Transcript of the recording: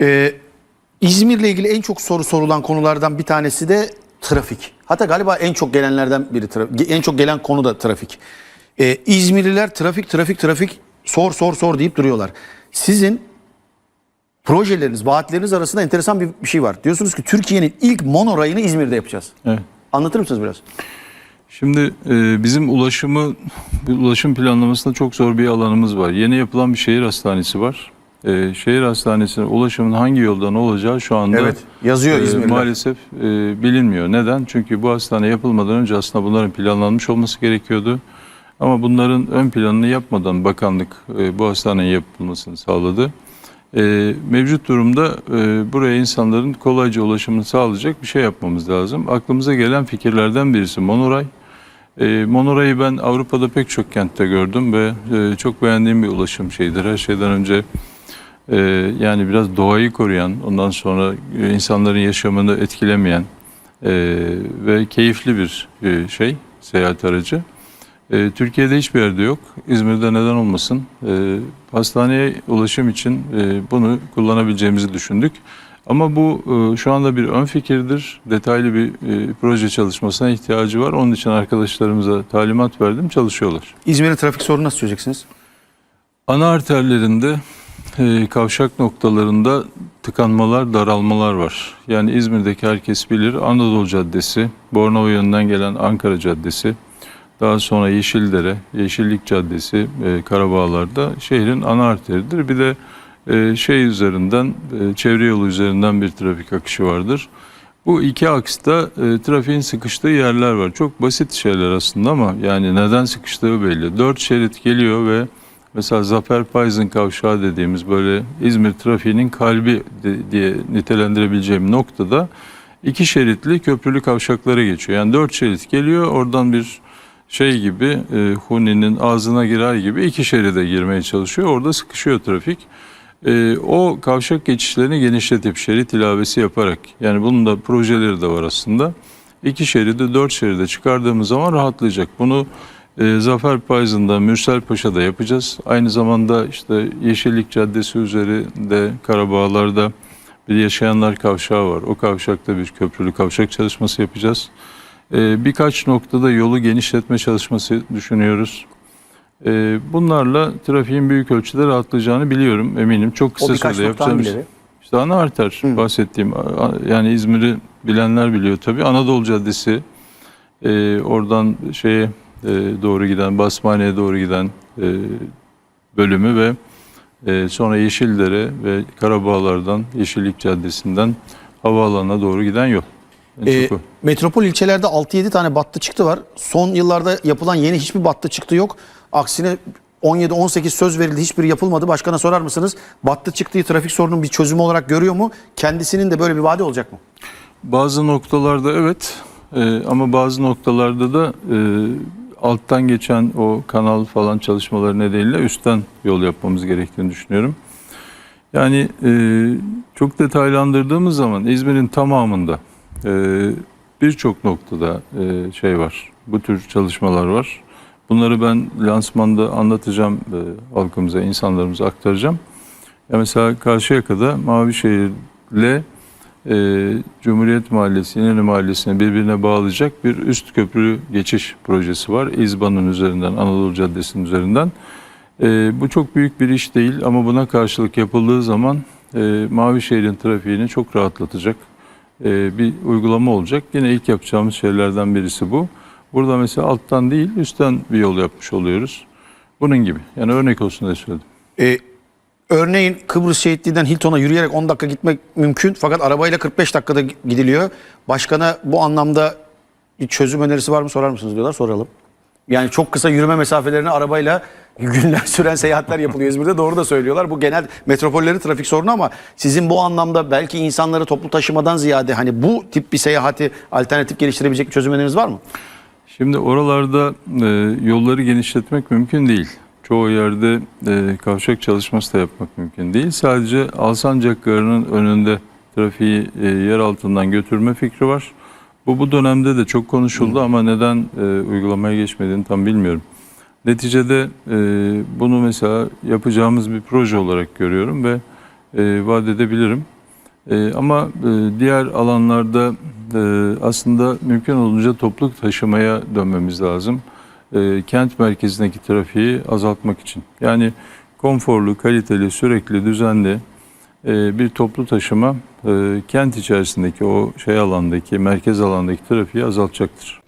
Ee, İzmir'le ilgili en çok soru sorulan konulardan bir tanesi de trafik. Hatta galiba en çok gelenlerden biri trafik. En çok gelen konu da trafik. Ee, İzmirliler trafik trafik trafik sor sor sor deyip duruyorlar. Sizin projeleriniz, vaatleriniz arasında enteresan bir, bir şey var. Diyorsunuz ki Türkiye'nin ilk monorayını İzmir'de yapacağız. Evet. Anlatır mısınız biraz? Şimdi e, bizim ulaşımı, ulaşım planlamasında çok zor bir alanımız var. Yeni yapılan bir şehir hastanesi var. E, şehir hastanesine ulaşımın hangi yoldan olacağı şu anda Evet, yazıyor e, İzmir'de. maalesef e, bilinmiyor. Neden? Çünkü bu hastane yapılmadan önce aslında bunların planlanmış olması gerekiyordu. Ama bunların ön planını yapmadan bakanlık e, bu hastanenin yapılmasını sağladı. E, mevcut durumda e, buraya insanların kolayca ulaşımını sağlayacak bir şey yapmamız lazım. Aklımıza gelen fikirlerden birisi monoray. E, monorayı ben Avrupa'da pek çok kentte gördüm ve e, çok beğendiğim bir ulaşım şeyidir. Her şeyden önce e, yani biraz doğayı koruyan, ondan sonra e, insanların yaşamını etkilemeyen e, ve keyifli bir e, şey, seyahat aracı. E, Türkiye'de hiçbir yerde yok. İzmir'de neden olmasın? E, hastaneye ulaşım için e, bunu kullanabileceğimizi düşündük. Ama bu e, şu anda bir ön fikirdir. Detaylı bir e, proje çalışmasına ihtiyacı var. Onun için arkadaşlarımıza talimat verdim, çalışıyorlar. İzmir'in trafik sorunu nasıl çözeceksiniz? Ana arterlerinde e, kavşak noktalarında tıkanmalar, daralmalar var. Yani İzmir'deki herkes bilir Anadolu Caddesi, Bornova yönünden gelen Ankara Caddesi, daha sonra Yeşildere, Yeşillik Caddesi, e, Karabağlar'da şehrin ana arteridir. Bir de e, şey üzerinden, e, çevre yolu üzerinden bir trafik akışı vardır. Bu iki aksta trafiğin sıkıştığı yerler var. Çok basit şeyler aslında ama yani neden sıkıştığı belli. Dört şerit geliyor ve mesela Zafer Payzın kavşağı dediğimiz böyle İzmir trafiğinin kalbi diye nitelendirebileceğim noktada iki şeritli köprülü kavşaklara geçiyor. Yani dört şerit geliyor oradan bir şey gibi e, Huni'nin ağzına girer gibi iki şeride girmeye çalışıyor. Orada sıkışıyor trafik. E, o kavşak geçişlerini genişletip şerit ilavesi yaparak yani bunun da projeleri de var aslında. İki şeridi dört şeride çıkardığımız zaman rahatlayacak. Bunu e, Zafer Payzı'nda Mürsel Paşa'da yapacağız. Aynı zamanda işte Yeşillik Caddesi üzerinde Karabağlar'da bir yaşayanlar kavşağı var. O kavşakta bir köprülü kavşak çalışması yapacağız. E, birkaç noktada yolu genişletme çalışması düşünüyoruz. E, bunlarla trafiğin büyük ölçüde rahatlayacağını biliyorum eminim. Çok kısa sürede yapacağımız. İşte ana arter bahsettiğim a- a- yani İzmir'i bilenler biliyor tabii. Anadolu Caddesi e, oradan şeye e, doğru giden Basmane'ye doğru giden e, bölümü ve e, sonra Yeşildere ve Karabağlar'dan Yeşillik Caddesi'nden havaalanına doğru giden yol. En çok o. metropol ilçelerde 6-7 tane battı çıktı var. Son yıllarda yapılan yeni hiçbir battı çıktı yok. Aksine 17-18 söz verildi hiçbiri yapılmadı. Başkana sorar mısınız? Battı çıktığı trafik sorunun bir çözümü olarak görüyor mu? Kendisinin de böyle bir vaadi olacak mı? Bazı noktalarda evet e, ama bazı noktalarda da e, alttan geçen o kanal falan çalışmaları nedeniyle üstten yol yapmamız gerektiğini düşünüyorum. Yani e, çok detaylandırdığımız zaman İzmir'in tamamında e, birçok noktada e, şey var. Bu tür çalışmalar var. Bunları ben lansmanda anlatacağım e, halkımıza, insanlarımıza aktaracağım. Ya mesela Karşıyaka'da Mavişehir'le e, Cumhuriyet Mahallesi, İnönü Mahallesi'ni birbirine bağlayacak bir üst köprü geçiş projesi var. İzban'ın üzerinden, Anadolu Caddesi'nin üzerinden. E, bu çok büyük bir iş değil ama buna karşılık yapıldığı zaman e, Mavişehir'in trafiğini çok rahatlatacak e, bir uygulama olacak. Yine ilk yapacağımız şeylerden birisi bu. Burada mesela alttan değil, üstten bir yol yapmış oluyoruz. Bunun gibi. Yani örnek olsun diye söyledim. Ee, örneğin Kıbrıs şehitliğinden Hilton'a yürüyerek 10 dakika gitmek mümkün. Fakat arabayla 45 dakikada gidiliyor. Başkana bu anlamda bir çözüm önerisi var mı sorar mısınız diyorlar. Soralım. Yani çok kısa yürüme mesafelerini arabayla günler süren seyahatler yapılıyor İzmir'de. Doğru da söylüyorlar. Bu genel metropollerin trafik sorunu ama sizin bu anlamda belki insanları toplu taşımadan ziyade hani bu tip bir seyahati alternatif geliştirebilecek bir çözüm öneriniz var mı? Şimdi oralarda e, yolları genişletmek mümkün değil. Çoğu yerde e, kavşak çalışması da yapmak mümkün değil. Sadece Alsancak Garı'nın önünde trafiği e, yer altından götürme fikri var. Bu bu dönemde de çok konuşuldu ama neden e, uygulamaya geçmediğini tam bilmiyorum. Neticede e, bunu mesela yapacağımız bir proje olarak görüyorum ve e, vaat edebilirim. E, ama e, diğer alanlarda e, aslında mümkün olunca toplu taşımaya dönmemiz lazım. E, kent merkezindeki trafiği azaltmak için. Yani konforlu, kaliteli, sürekli, düzenli e, bir toplu taşıma e, kent içerisindeki o şey alandaki, merkez alandaki trafiği azaltacaktır.